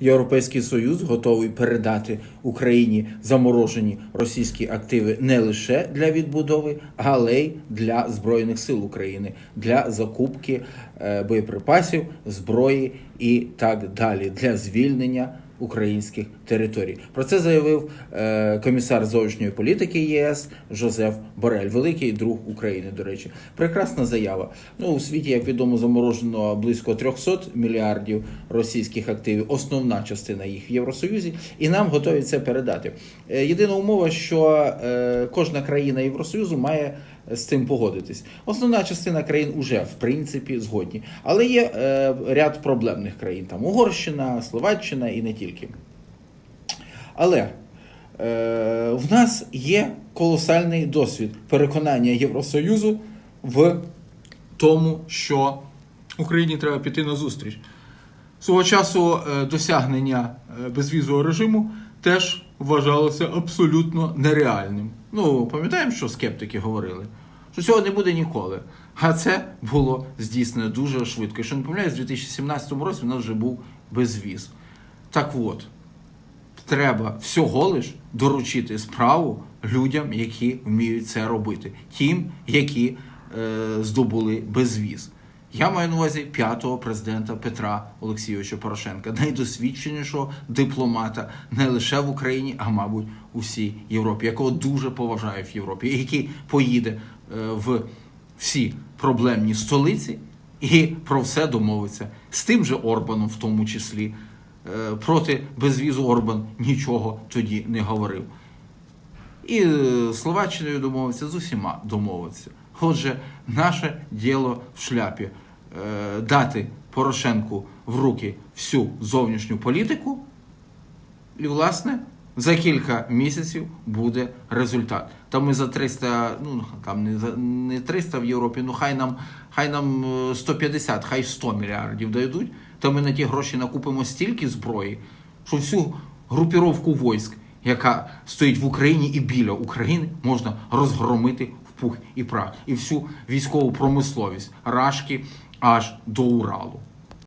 Європейський Союз готовий передати Україні заморожені російські активи не лише для відбудови, але й для збройних сил України, для закупки е, боєприпасів, зброї і так далі, для звільнення українських територій. Про це заявив е, комісар зовнішньої політики ЄС Жозеф Борель, великий друг України. До речі, прекрасна заява. Ну у світі, як відомо, заморожено близько 300 мільярдів російських активів. Основна частина їх в Євросоюзі, і нам готові це передати. Е, єдина умова, що е, кожна країна Євросоюзу має з цим погодитись. Основна частина країн уже в принципі згодні, але є е, ряд проблемних країн, там Угорщина, Словаччина і не тільки. Але е, в нас є колосальний досвід переконання Євросоюзу в тому, що Україні треба піти на зустріч. Свого часу е, досягнення е, безвізового режиму теж вважалося абсолютно нереальним. Ну, пам'ятаємо, що скептики говорили, що цього не буде ніколи. А це було здійснено дуже швидко. Якщо не помиляюсь, у 2017 році у нас вже був безвіз. Так от, треба всього лиш доручити справу людям, які вміють це робити, тим, які е, здобули безвіз. Я маю на увазі п'ятого президента Петра Олексійовича Порошенка, найдосвідченішого дипломата не лише в Україні, а мабуть у всій Європі, якого дуже поважаю в Європі, який поїде е, в всі проблемні столиці і про все домовиться з тим же Орбаном, в тому числі. Е, Проти безвізу Орбан нічого тоді не говорив. І е, Словаччиною домовився, з усіма домовився. Отже, наше діло в шляпі е, дати Порошенку в руки всю зовнішню політику, і, власне, за кілька місяців буде результат. Там ми за 300, ну там не за не 300 в Європі, ну хай нам хай нам е, 150, хай 100 мільярдів дадуть. То ми на ті гроші накупимо стільки зброї, що всю групіровку військ, яка стоїть в Україні і біля України, можна розгромити в пух і прах, і всю військову промисловість рашки аж до Уралу.